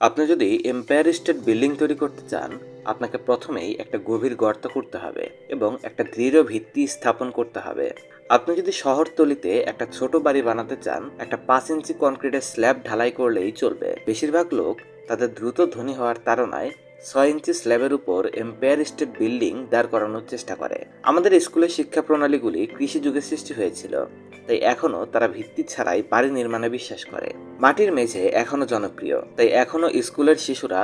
আপনি যদি empire state building তৈরি করতে চান, আপনাকে প্রথমেই একটা গভীর গর্ত করতে হবে এবং একটা দৃঢ় ভিত্তি স্থাপন করতে হবে। আপনি যদি শহরতলিতে একটা ছোট বাড়ি বানাতে চান, একটা পাঁচ ইঞ্চি কনক্রিটের স্ল্যাব ঢালাই করলেই চলবে। বেশিরভাগ লোক তাদের দ্রুত ধনী হওয়ার তাড়নায় ছয় ইঞ্চি স্ল্যাবের উপর এম্পায়ার স্টেট বিল্ডিং দাঁড় করানোর চেষ্টা করে। আমাদের স্কুলের শিক্ষা প্রণালীগুলি কৃষি যুগে সৃষ্টি হয়েছিল, তাই এখনও তারা ভিত্তি ছাড়াই বাড়ি নির্মাণে বিশ্বাস করে। মাটির মেঝে এখনও জনপ্রিয়, তাই এখনও স্কুলের শিশুরা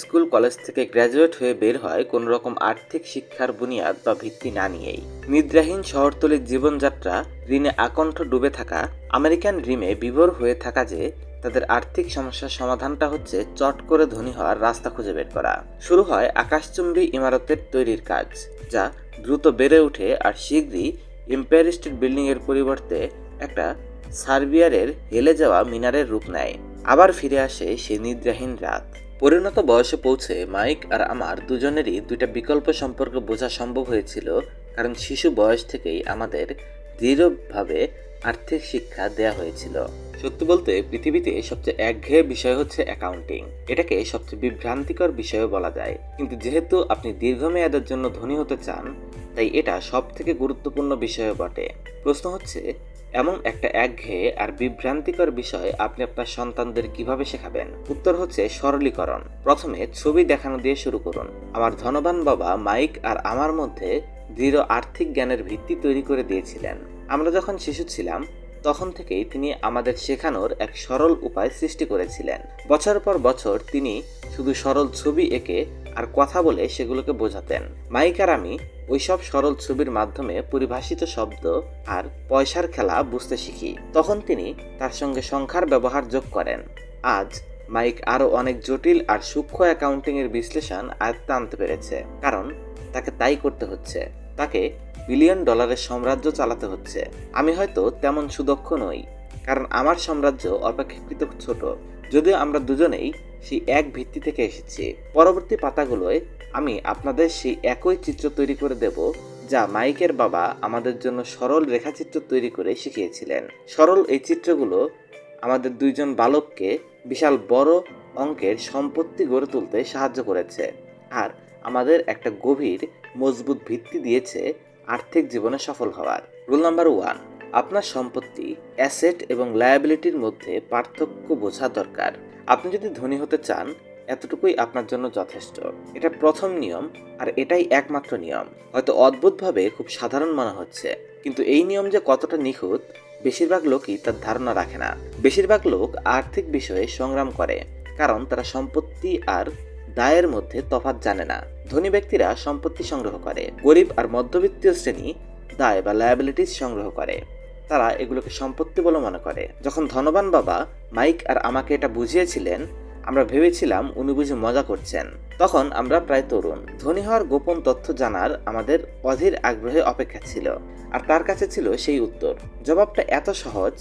স্কুল কলেজ থেকে গ্র্যাজুয়েট হয়ে বের হয় কোনো রকম আর্থিক শিক্ষার বুনিয়াদ বা ভিত্তি না নিয়েই। নিদ্রাহীন শহরতলির জীবনযাত্রা ঋণে আকণ্ঠ ডুবে থাকা, আমেরিকান ড্রিমে বিভোর হয়ে থাকা যে তাদের আর্থিক সমস্যার সমাধানটা হচ্ছে চট করে ধনী হওয়ার রাস্তা খুঁজে বের করা। শুরু হয় আকাশচুম্বী ইমারতের তৈরির কাজ, যা দ্রুত বেড়ে ওঠে আর শীঘ্রই এম্পায়ার স্টেট বিল্ডিংয়ের পরিবর্তে একটা সার্বিয়ারের হেলে যাওয়া মিনারের রূপ নেয়। আবার ফিরে আসে সে নিদ্রাহীন রাত। পরিণত বয়সে পৌঁছে মাইক আর আমার দুজনেরই দুইটা বিকল্প সম্পর্ক বোঝা সম্ভব হয়েছিল, কারণ শিশু বয়স থেকেই আমাদের দৃঢ়ভাবে আর্থিক শিক্ষা দেয়া হয়েছিল। সত্যি বলতে, পৃথিবীতে সবচেয়ে একঘেয়ে বিষয় হচ্ছে অ্যাকাউন্টিং এটাকে সবচেয়ে বিভ্রান্তিকর বিষয়ও বলা যায়। কিন্তু যেহেতু আপনি দীর্ঘমেয়াদের জন্য ধনী হতে চান, তাই এটা সব থেকে গুরুত্বপূর্ণ বিষয় বটে। প্রশ্ন হচ্ছে, এমন একটা একঘেয়ে আর বিভ্রান্তিকর বিষয় আপনি আপনার সন্তানদের কীভাবে শেখাবেন? উত্তর হচ্ছে সরলীকরণ। প্রথমে ছবি দেখানো দিয়ে শুরু করুন। আমার ধনবান বাবা মাইক আর আমার মধ্যে দৃঢ় আর্থিক জ্ঞানের ভিত্তি তৈরি করে দিয়েছিলেন। আমরা যখন শিশু ছিলাম, তখন থেকেই তিনি আমাদের শেখানোর এক সরল উপায় সৃষ্টি করেছিলেন। বছর পর বছর তিনি শুধু সরল ছবি এঁকে আর কথা বলে সেগুলোকে বোঝাতেন। মাইক আর আমি ওইসব সরল ছবির মাধ্যমে পরিভাষিত শব্দ আর পয়সার খেলা বুঝতে শিখি। তখন তিনি তার সঙ্গে সংখ্যার ব্যবহার যোগ করেন। আজ মাইক আরও অনেক জটিল আর সূক্ষ্ম অ্যাকাউন্টিংয়ের বিশ্লেষণ আয়ত্তে আনতে পেরেছে, কারণ তাকে তাই করতে হচ্ছে। তাকে বিলিয়ন ডলারের সাম্রাজ্য চালাতে হচ্ছে। আমি হয়তো তেমন সুদক্ষ নই, কারণ আমার সাম্রাজ্য অপেক্ষাকৃত ছোট। যদিও আমরা দুজনেই সেই এক ভিত্তি থেকে এসেছি। পরবর্তী পাতাগুলোয় আমি আপনাদের সেই একই চিত্র তৈরি করে দেব, যা মাইকের বাবা আমাদের জন্য সরল রেখাচিত্র তৈরি করে শিখিয়েছিলেন। সরল এই চিত্রগুলো আমাদের দুইজন বালককে বিশাল বড় অঙ্কের সম্পত্তি গড়ে তুলতে সাহায্য করেছে, আর আমাদের একটা গভীর, মজবুত ভিত্তি দিয়েছে আর্থিক জীবনে সফল হওয়ার। রুল নাম্বার ওয়ান আপনার সম্পত্তি অ্যাসেট এবং লায়াবিলিটির মধ্যে পার্থক্য বোঝা দরকার। আপনি যদি ধনী হতে চান, এতটুকুই আপনার জন্য যথেষ্ট। এটা প্রথম নিয়ম, আর এটাই একমাত্র নিয়ম। হয়তো অদ্ভুতভাবে খুব সাধারণ মনে হচ্ছে, কিন্তু এই নিয়ম যে কতটা নিখুঁত, বেশিরভাগ লোকই তার ধারণা রাখে না। বেশিরভাগ লোক আর্থিক বিষয়ে সংগ্রাম করে, কারণ তারা সম্পত্তি আর দায়ের মধ্যে তফাৎ জানে না। ধনী ব্যক্তিরা সম্পত্তি সংগ্রহ করে। গরিব আর মধ্যবিত্তীয় শ্রেণি দায় বা লায়াবিলিটিস সংগ্রহ করে। তারা এগুলোকে সম্পত্তি বলে মনে করে। যখন ধনবান বাবা মাইক আর আমাকে এটা বুঝিয়েছিলেন, আমরা ভেবেছিলাম উনি বুঝে মজা করছেন। তখন আমরা প্রায় তরুণ। ধনী হওয়ার গোপন তথ্য জানার আমাদের অধীর আগ্রহে অপেক্ষা ছিল। আর তার কাছে ছিল সেই উত্তর। জবাবটা এত সহজ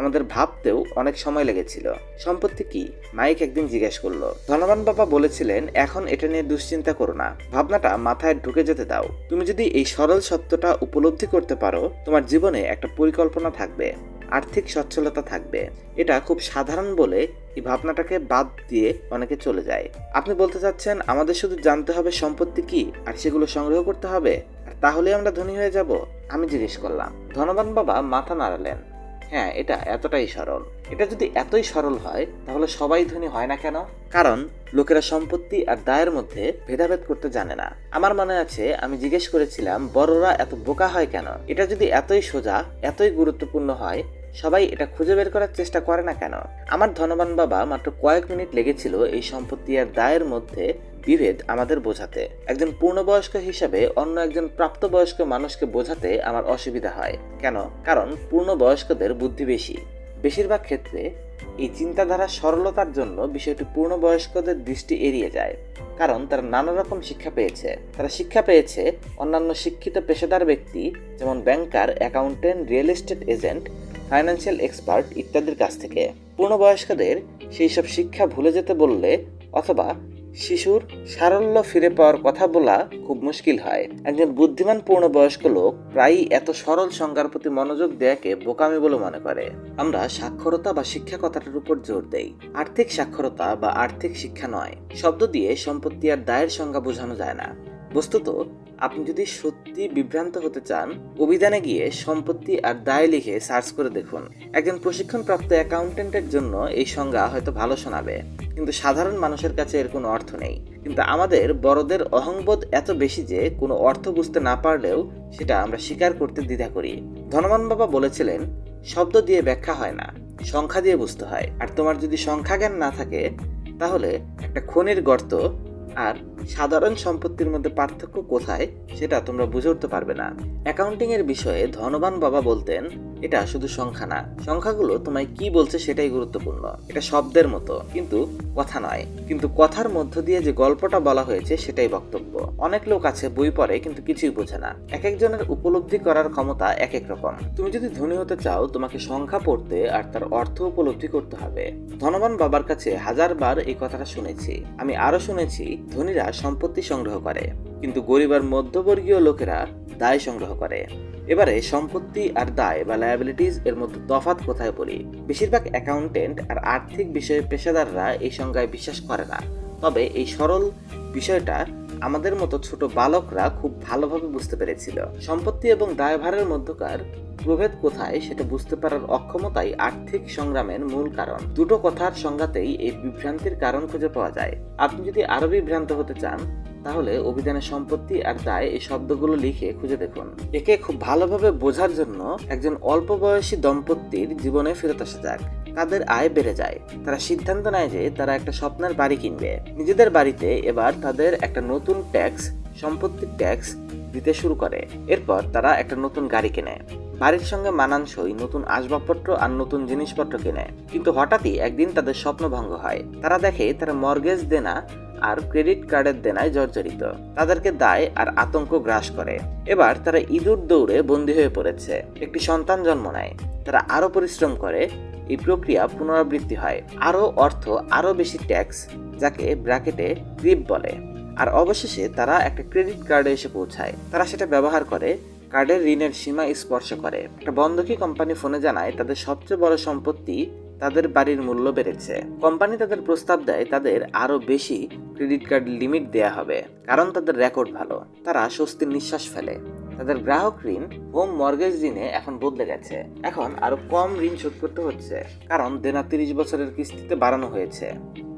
আমাদের ভাবতেও অনেক সময় লেগেছিল। সম্পত্তি কি? মাইক একদিন জিজ্ঞেস করল। ধনবান বাবা বলেছিলেন, এখন এটা নিয়ে দুশ্চিন্তা করো না। ভাবনাটা মাথায় ঢুকে যেতে দাও। তুমি যদি এই সরল সত্যটা উপলব্ধি করতে পারো, তোমার জীবনে একটা পরিকল্পনা থাকবে। আর্থিক সচ্ছলতা থাকবে। এটা খুব সাধারণ বলে এই ভাবনাটাকে বাদ দিয়ে অনেকে চলে যায়। আপনি বলতে চাচ্ছেন, আমাদের শুধু জানতে হবে সম্পত্তি কি, আর সেগুলো সংগ্রহ করতে হবে? তাহলে আমরা ধনী হয়ে যাব? আমি জিজ্ঞেস করলাম। ধনবান বাবা মাথা নাড়ালেন। হ্যাঁ এটা এতটাই সরল। এটা যদি এতই সরল হয়, তাহলে সবাই ধনী হয় না কেন? কারণ, লোকেরা সম্পত্তি আর দায়ের মধ্যে ভেদাভেদ করতে জানে না। আমার মনে আছে, আমি জিজ্ঞেস করেছিলাম, বড়রা এত বোকা হয় কেন? এটা যদি এতই সোজা, এতই গুরুত্বপূর্ণ হয়, সবাই এটা খুঁজে বের করার চেষ্টা করে না কেন? আমার ধনবান বাবা মাত্র কয়েক মিনিট লেগেছিল এই সম্পত্তি আর দায়ের মধ্যে বিভেদ আমাদের বোঝাতে। একজন পূর্ণবয়স্ক হিসাবে অন্য একজন প্রাপ্তবয়স্ক মানুষকে বোঝাতে আমার অসুবিধা হয়। কেন? কারণ পূর্ণবয়স্কদের বুদ্ধি বেশি। বেশিরভাগ ক্ষেত্রে এই চিন্তাধারা সরলতার জন্য বিষয়টি পূর্ণবয়স্কদের দৃষ্টি এড়িয়ে যায়। কারণ তারা নানা রকম শিক্ষা পেয়েছে। তারা শিক্ষা পেয়েছে অন্যান্য শিক্ষিত পেশাদার ব্যক্তি, যেমন banker, accountant, real estate agent, financial expert ইত্যাদির কাছ থেকে। পূর্ণবয়স্কদের সেই সব শিক্ষা ভুলে যেতে বললে অথবা শিশুর সারল্য ফিরে পাওয়ার কথা বলা খুব মুশকিল হয়। একজন বুদ্ধিমান পূর্ণবয়স্ক লোক প্রায়ই এত সরল সংজ্ঞার প্রতি মনোযোগ দেয়াকে বোকামি বলে মনে করে। আমরা সাক্ষরতা বা শিক্ষা কথাটার উপর জোর দেই। আর্থিক সাক্ষরতা বা আর্থিক শিক্ষা নয়। শব্দ দিয়ে সম্পত্তি আর দায়ের সংজ্ঞা বোঝানো যায় না। বস্তুত, আপনি যদি সত্যি বিভ্রান্ত হতে চান, অভিধানে গিয়ে সম্পত্তি আর দায় লিখে সার্চ করে দেখুন। একজন প্রশিক্ষণপ্রাপ্ত অ্যাকাউন্টেন্টের জন্য এই সংজ্ঞা হয়তো ভালো শোনাবে, কিন্তু সাধারণ মানুষের কাছে এর কোনো অর্থ নেই। কিন্তু আমাদের বড়দের অহংবোধ এত বেশি যে কোনো অর্থ বুঝতে না পারলেও সেটা আমরা স্বীকার করতে দ্বিধা করি। ধনবান বাবা বলেছিলেন, শব্দ দিয়ে ব্যাখ্যা হয় না, সংখ্যা দিয়ে বুঝতে হয়। আর তোমার যদি সংখ্যা জ্ঞান না থাকে, তাহলে একটা খনির গর্ত আর সাধারণ সম্পত্তির মধ্যে পার্থক্য কোথায় সেটা তোমরা বুঝে উঠতে পারবে না। অ্যাকাউন্টিং এর বিষয়ে ধনবান বাবা বলতেন, এটা শুধু সংখ্যা না। সংখ্যাগুলো তোমায় কি বলছে সেটাই গুরুত্বপূর্ণ। এটা শব্দের মতো, কিন্তু কথা নয়। কিন্তু কথার মধ্য দিয়ে যে গল্পটা বলা হয়েছে সেটাই বক্তব্য। অনেক লোক আছে, বই পড়ে, কিন্তু কিছুই বোঝে না। এক একজনের উপলব্ধি করার ক্ষমতা এক এক রকম। তুমি যদি ধনী হতে চাও, তোমাকে সংখ্যা পড়তে আর তার অর্থ উপলব্ধি করতে হবে। ধনবান বাবার কাছে হাজারবার এই কথাটা শুনেছি। আমি আরও শুনেছি ধনীরা সম্পত্তি সংগ্রহ করে, কিন্তু গরিব আর মধ্যবর্গীয় লোকেরা দায় সংগ্রহ করে। এবারে সম্পত্তি আর দায় বা লায়াবিলিটিস এর মধ্যে তফাৎ কোথায় পড়ি বেশিরভাগ অ্যাকাউন্টেন্ট আর আর্থিক বিষয়ে পেশাদাররা এই সংজ্ঞায় বিশ্বাস করে না। তবে এই সরল বিষয়টা আমাদের মতো ছোট বালকরা খুব ভালোভাবে বুঝতে পেরেছিল। সম্পত্তি এবং দায়ভারের মধ্যকার প্রভেদ কোথায় সেটা বুঝতে পারার অক্ষমতাই আর্থিক সংগ্রামের মূল কারণ। দুটো কথার সংজ্ঞাতেই এই বিভ্রান্তির কারণ খুঁজে পাওয়া যায়। আপনি যদি আরও বিভ্রান্ত হতে চান, তাহলে অভিধানে সম্পত্তি আর দায় এই শব্দগুলো লিখে খুঁজে দেখুন। একে খুব ভালোভাবে বোঝার জন্য একজন অল্প বয়সী দম্পতির জীবনে ফেরত আসা যাক। তাদের আয় বেড়ে যায়। তারা সিদ্ধান্ত নেয় যে তারা একটা স্বপ্নের বাড়ি কিনবে। নিজেদের বাড়িতে এবার তাদের একটা নতুন ট্যাক্স সম্পত্তির ট্যাক্স দিতে শুরু করে। এরপর তারা একটা নতুন গাড়ি কেনে। বাড়ির সঙ্গে মানানসই নতুন আসবাবপত্র আর নতুন জিনিসপত্র কেনে। কিন্তু হঠাৎই একদিন তাদের স্বপ্ন ভঙ্গ হয়। তারা দেখে তারা মর্গেজ দেনা আর ক্রেডিট কার্ডের দেনায় জর্জরিত। তাদেরকে দায় আর আতঙ্ক গ্রাস করে। এবার তারা ইঁদুর দৌড়ে বন্দী হয়ে পড়েছে। একটি সন্তান জন্ম নেয়। তারা আরও পরিশ্রম করে, এই প্রক্রিয়া পুনরাবৃত্তি হয়। আরও অর্থ, আরও বেশি ট্যাক্স, যাকে ব্র্যাকেটে ক্রিপ বলে। আর অবশেষে তারা একটা ক্রেডিট কার্ডে এসে পৌঁছায়। তারা সেটা ব্যবহার করে, কার্ডের ঋণের সীমা স্পর্শ করে। একটা বন্ধকি কোম্পানি ফোনে জানায়, তাদের সবচেয়ে বড় সম্পত্তি তাদের বাড়ির মূল্য বেড়েছে। কোম্পানি তাদের প্রস্তাব দেয়, তাদের আরও বেশি ক্রেডিট কার্ড লিমিট দেয়া হবে, কারণ তাদের রেকর্ড ভালো। তারা স্বস্তির নিঃশ্বাস ফেলে। তাদের গ্রাহক ঋণ হোম মর্গেজ ঋণে এখন বদলে গেছে। এখন আরও কম ঋণ শোধ করতে হচ্ছে, কারণ দেনা তিরিশ বছরের কিস্তিতে বাড়ানো হয়েছে।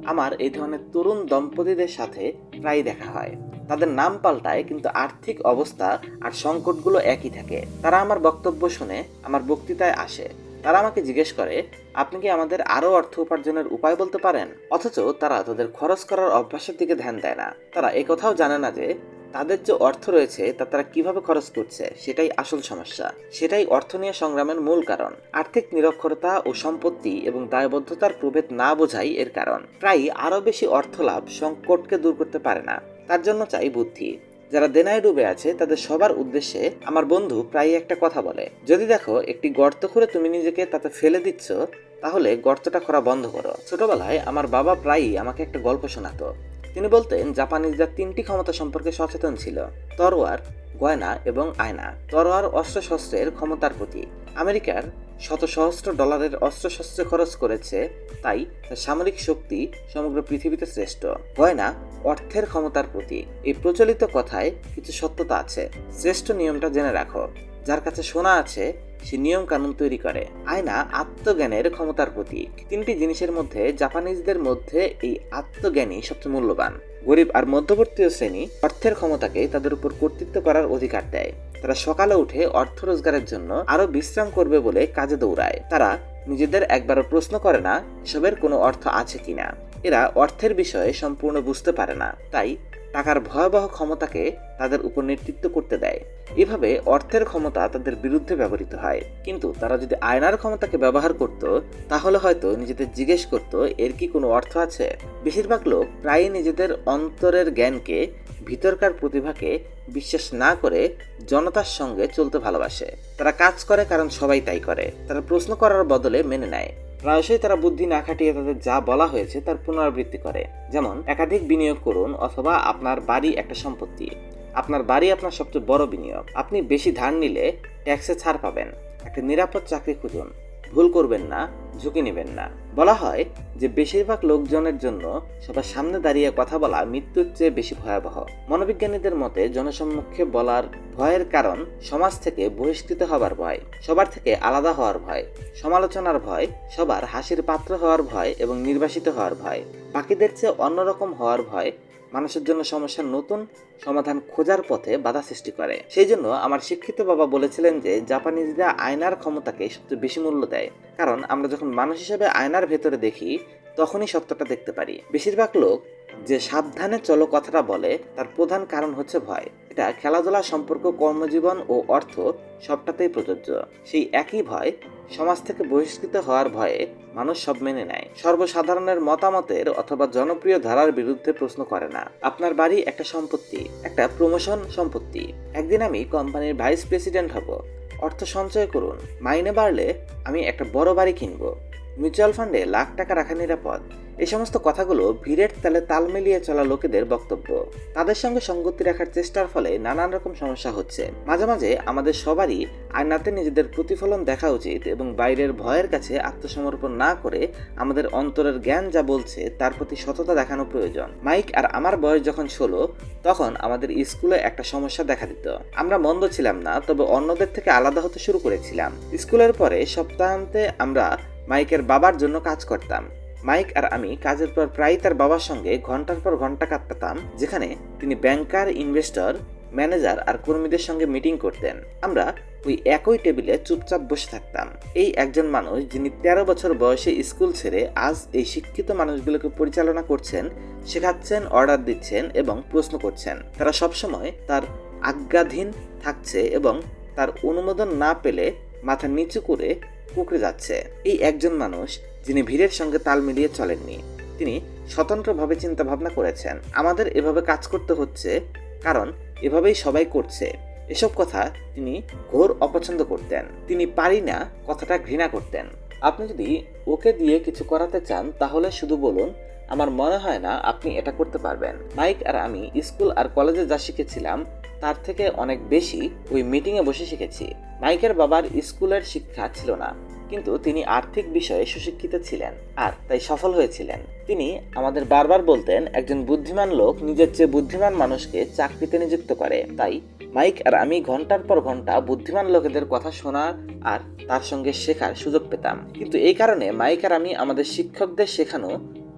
আমার এই ধরনের তরুণ দম্পতিদের সাথে প্রায় দেখা হয়। তাদের নাম পাল্টায়, কিন্তু আর্থিক অবস্থা আর সংকটগুলো একই থাকে। তারা আমার বক্তব্য শুনে, আমার বক্তৃতায় আসে। তারা আমাকে জিজ্ঞেস করে, আপনি কি আমাদের আরও অর্থ উপার্জনের উপায় বলতে পারেন? অথচ তারা তাদের খরচ করার অভ্যাসের দিকে ধ্যান দেয় না। তারা একথাও জানে না যে তাদের যে অর্থ রয়েছে, তা তারা কীভাবে খরচ করছে, সেটাই আসল সমস্যা। সেটাই অর্থ নিয়ে সংগ্রামের মূল কারণ। আর্থিক নিরক্ষরতা ও সম্পত্তি এবং দায়বদ্ধতার প্রভেদ না বোঝাই এর কারণ। প্রায় আরও বেশি অর্থ লাভ সংকটকে দূর করতে পারে না। তার জন্য চাই বুদ্ধি। যারা দেনায় ডুবে আছে, তাদের সবার উদ্দেশ্যে আমার বন্ধু প্রায় একটা কথা বলে। যদি দেখো একটি গর্ত করে তুমি নিজেকে তাতে ফেলে দিচ্ছ, তাহলে গর্তটা করা বন্ধ করো। ছোটবেলায় আমার বাবা প্রায়ই আমাকে একটা গল্প শোনাতো। তিনি বলতেন, জাপানিজরা তিনটি ক্ষমতা সম্পর্কে সচেতন ছিল, তরোয়ার, গয়না এবং আয়না। তরোয়ার অস্ত্রশস্ত্রের ক্ষমতার প্রতি আমেরিকার শত সহস্র ডলারের অস্ত্রশস্ত্রে খরচ করেছে, তাই সামরিক শক্তি সমগ্র পৃথিবীতে শ্রেষ্ঠ। গয়না অর্থের ক্ষমতার প্রতি এই প্রচলিত কথায় কিছু সত্যতা আছে। শ্রেষ্ঠ নিয়মটা জেনে রাখো। যার কাছে সোনা আছে সে নিয়ম কানুন তৈরি করে। আয়না আত্মজ্ঞানের ক্ষমতার প্রতীক। তিনটি জিনিসের মধ্যে জাপানিজদের মধ্যে এই আত্মজ্ঞানই সবচেয়ে মূল্যবান। গরিব আর মধ্যবর্তী শ্রেণি অর্থের ক্ষমতাকে তাদের উপর কর্তৃত্ব করার অধিকার দেয়। তারা সকালে উঠে অর্থ রোজগারের জন্য আরও বিশ্রাম করবে বলে কাজে দৌড়ায়। তারা নিজেদের একবারও প্রশ্ন করে না, এসবের কোনো অর্থ আছে কিনা এরা অর্থের বিষয়ে সম্পূর্ণ বুঝতে পারে না, তাই টাকার ভয়াবহ ক্ষমতাকে তাদের উপর নেতৃত্ব করতে দেয়। এভাবে অর্থের ক্ষমতা তাদের বিরুদ্ধে ব্যবহৃত হয়। কিন্তু তারা যদি আয়নার ক্ষমতাকে ব্যবহার করত, তাহলে হয়তো নিজেদের জিজ্ঞেস করত, এর কি কোনো অর্থ আছে? বেশিরভাগ লোক প্রায়ই নিজেদের অন্তরের জ্ঞানকে, ভিতরকার প্রতিভাকে বিশ্বাস না করে জনতার সঙ্গে চলতে ভালোবাসে। তারা কাজ করে কারণ সবাই তাই করে। তারা প্রশ্ন করার বদলে মেনে নেয়। প্রায়শই তারা বুদ্ধি না খাটিয়ে তাদের যা বলা হয়েছে তার পুনরাবৃত্তি করে। যেমন, একাধিক বিনিয়োগ করুন অথবা আপনার বাড়ি একটা সম্পত্তি। আপনার বাড়ি আপনার সবচেয়ে বড় বিনিয়োগ। আপনি বেশি ধার নিলে ট্যাক্সে ছাড় পাবেন। একটা নিরাপদ চাকরি খুঁজুন। ভুল করবেন না, ঝুঁকি নেবেন না। বলা হয় যে বেশিরভাগ লোকজনের জন্য সবার সামনে দাঁড়িয়ে কথা বলা মৃত্যুর চেয়ে বেশি ভয়াবহ। মনোবিজ্ঞানীদের মতে জনসম্মুখে বলার ভয়ের কারণ সমাজ থেকে বহিষ্কৃত হবার ভয়, সবার থেকে আলাদা হওয়ার ভয়, সমালোচনার ভয়, সবার হাসির পাত্র হওয়ার ভয় এবং নির্বাসিত হওয়ার ভয়, বাকিদের চেয়ে অন্যরকম হওয়ার ভয় মানুষের জন্য সমস্যার নতুন সমাধান খোঁজার পথে বাধা সৃষ্টি করে। সেই জন্য আমার শিক্ষিত বাবা বলেছিলেন যে, জাপানিজরা আয়নার ক্ষমতাকে সবচেয়ে বেশি মূল্য দেয়। কারণ আমরা যখন মানুষ হিসেবে আয়নার ভেতরে দেখি, তখনই সত্যটা দেখতে পারি। বেশিরভাগ লোক যে সাবধানে চলো কথাটা বলে, তার প্রধান কারণ হচ্ছে ভয়। এটা খেলাধুলা, সম্পর্ক, কর্মজীবন ও অর্থ সবটাতেই প্রযোজ্য। সেই একই ভয় সমাজ থেকে বহিষ্কৃত হওয়ার ভয়ে মানুষ সব মেনে নেয়। সর্বসাধারণের মতামতের অথবা জনপ্রিয় ধারার বিরুদ্ধে প্রশ্ন করে না। আপনার বাড়ি একটা সম্পত্তি, একটা প্রমোশন সম্পত্তি। একদিন আমি কোম্পানির ভাইস প্রেসিডেন্ট হব। অর্থ সঞ্চয় করুন। মাইনে বাড়লে আমি একটা বড় বাড়ি কিনবো। মিউচুয়াল ফান্ডে লাখ টাকা রাখা নিরাপদ। এই সমস্ত কথাগুলো ভিড়ের তালে তাল মিলিয়ে চলা লোকেদের বক্তব্য। তাদের সঙ্গে সঙ্গতি রাখার চেষ্টার ফলে নানান রকম সমস্যা হচ্ছে। মাঝে মাঝে আমাদের সবারই আয়নাতে নিজেদের প্রতিফলন দেখা উচিত এবং বাইরের ভয়ের কাছে আত্মসমর্পণ না করে আমাদের অন্তরের জ্ঞান যা বলছে তার প্রতি সততা দেখানো প্রয়োজন। মাইক আর আমার বয়স যখন ষোলো, তখন আমাদের স্কুলে একটা সমস্যা দেখা দিত। আমরা মন্দ ছিলাম না, তবে অন্যদের থেকে আলাদা হতে শুরু করেছিলাম। স্কুলের পরে সপ্তাহান্তে আমরা মাইকের বাবার জন্য কাজ করতাম। মাইক আর আমি কাজের পর প্রায় তার বাবার সঙ্গে ঘণ্টার পর ঘণ্টা কাটাতাম, যেখানে তিনি ব্যাংকার, ইনভেস্টর, ম্যানেজার আর কর্মীদের সঙ্গে মিটিং করতেন। আমরা ওই একই টেবিলে চুপচাপ বসে থাকতাম। এই একজন মানুষ যিনি তেরো বছর বয়সে স্কুল ছেড়ে আজ এই শিক্ষিত মানুষগুলোকে পরিচালনা করছেন, শেখাচ্ছেন, অর্ডার দিচ্ছেন এবং প্রশ্ন করছেন। তারা সবসময় তার আজ্ঞাধীন থাকছে এবং তার অনুমোদন না পেলে মাথা নিচু করে কুকড়ে যাচ্ছে। এই একজন মানুষ, যিনি ভিড়ের সঙ্গে তাল মিলিয়ে চলেননি, তিনি স্বতন্ত্রভাবে চিন্তা ভাবনা করেছেন, আমাদের এভাবে কাজ করতে হচ্ছে, কারণ এভাবেই সবাই করছে। এসব কথা তিনি ঘোর অপছন্দ করতেন। তিনি পারি না কথাটা ঘৃণা করতেন। আপনি যদি ওকে দিয়ে কিছু করাতে চান, তাহলে শুধু বলুন, আমার মনে হয় না আপনি এটা করতে পারবেন। মাইক আর আমি স্কুল আর কলেজে যা শিখেছিলাম, তার থেকে অনেক বেশি ওই মিটিংয়ে বসে শিখেছি। মাইকের বাবার স্কুলের শিক্ষা ছিল না, কিন্তু তিনি আর্থিক বিষয়ে সুশিক্ষিত ছিলেন আর তাই সফল হয়েছিলেন। তিনি আমাদের বারবার বলতেন, একজন বুদ্ধিমান লোক নিজের চেয়ে বুদ্ধিমান মানুষকে চাকরিতে নিযুক্ত করে। তাই মাইক আর আমি ঘণ্টার পর ঘণ্টা বুদ্ধিমান লোকেদের কথা শোনার আর তার সঙ্গে শেখার সুযোগ পেতাম। কিন্তু এই কারণে মাইক আর আমি আমাদের শিক্ষকদের শেখানো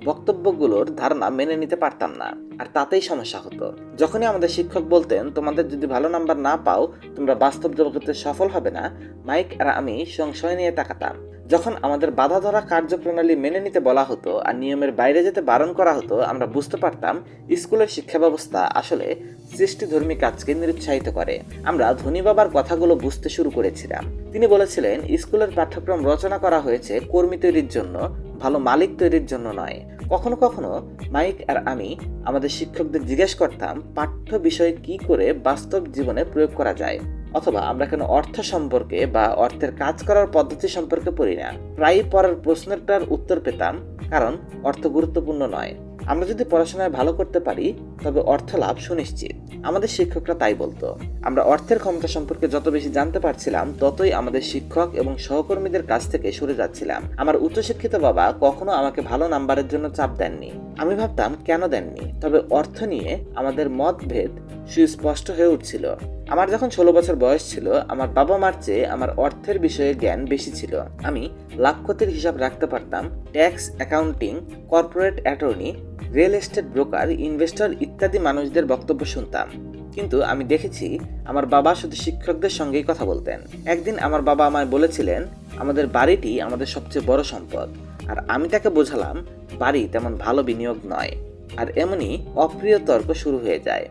বক্তব্যগুলোর ধারণা মেনে নিতে পারতাম না। আর তাতেই সমস্যা হতো। যখনই আমাদের শিক্ষক বলতেন, তোমাদের যদি ভালো নাম্বার না পাও, তোমরা বাস্তব জগতে সফল হবে না। মাইক আর আমি সংশয় নিয়ে তাকাতাম। যখন আমাদের বাধা ধরা কার্যপ্রণালী মেনে নিতে বলা হতো আর নিয়মের বাইরে যেতে বারণ করা হতো, আমরা বুঝতে পারতাম স্কুলের শিক্ষা ব্যবস্থা আসলে সৃষ্টিধর্মী কাজকে নিরুৎসাহিত করে। আমরা ধনী বাবার কথাগুলো বুঝতে শুরু করেছিলাম। তিনি বলেছিলেন, স্কুলের পাঠ্যক্রম রচনা করা হয়েছে কর্মী তৈরির জন্য, ভালো মালিক তৈরির জন্য নয়। কখনো কখনো মাইক আর আমি আমাদের শিক্ষকদের জিজ্ঞেস করতাম পাঠ্য বিষয় কি করে বাস্তব জীবনে প্রয়োগ করা যায়, অথবা আমরা কেন অর্থ সম্পর্কে বা অর্থের কাজ করার পদ্ধতি সম্পর্কে পড়ি না। প্রায় পড়ার প্রশ্নটার উত্তর পেতাম, কারণ অর্থ গুরুত্বপূর্ণ নয়। আমরা যদি পড়াশোনায় ভালো করতে পারি, তবে অর্থ লাভ সুনিশ্চিত। আমাদের শিক্ষকরা তাই বলতো, আমরা অর্থের ক্ষমতা সম্পর্কে যত বেশি জানতে পারছিলাম, ততই আমাদের শিক্ষক এবং সহকর্মীদের কাছ থেকে সরে যাচ্ছিলাম। আমার উচ্চশিক্ষিত বাবা কখনো আমাকে ভালো নাম্বারের জন্য চাপ দেননি। আমি ভাবতাম, কেন দেননি? তবে অর্থ নিয়ে আমাদের মতভেদ সুস্পষ্ট হয়ে উঠছিল। আমার যখন ষোলো বছর বয়স ছিল, আমার বাবা মার চেয়ে আমার অর্থের বিষয়ে জ্ঞান বেশি ছিল। আমি লাভ ক্ষতির হিসাব রাখতে পারতাম। Tax accounting, corporate attorney real estate broker investor ইত্যাদি মানুষদের বক্তব্য শুনতাম। কিন্তু আমি দেখেছি আমার বাবা শুধু শিক্ষকদের সঙ্গেই কথা বলতেন। একদিন আমার বাবা আমায় বলেছিলেন, আমাদের বাড়িটি আমাদের সবচেয়ে বড় সম্পদ। আর আমি তাকে বোঝালাম, বাড়ি তেমন ভালো বিনিয়োগ নয়। আর এমনই অপ্রিয় তর্ক শুরু হয়ে যায়।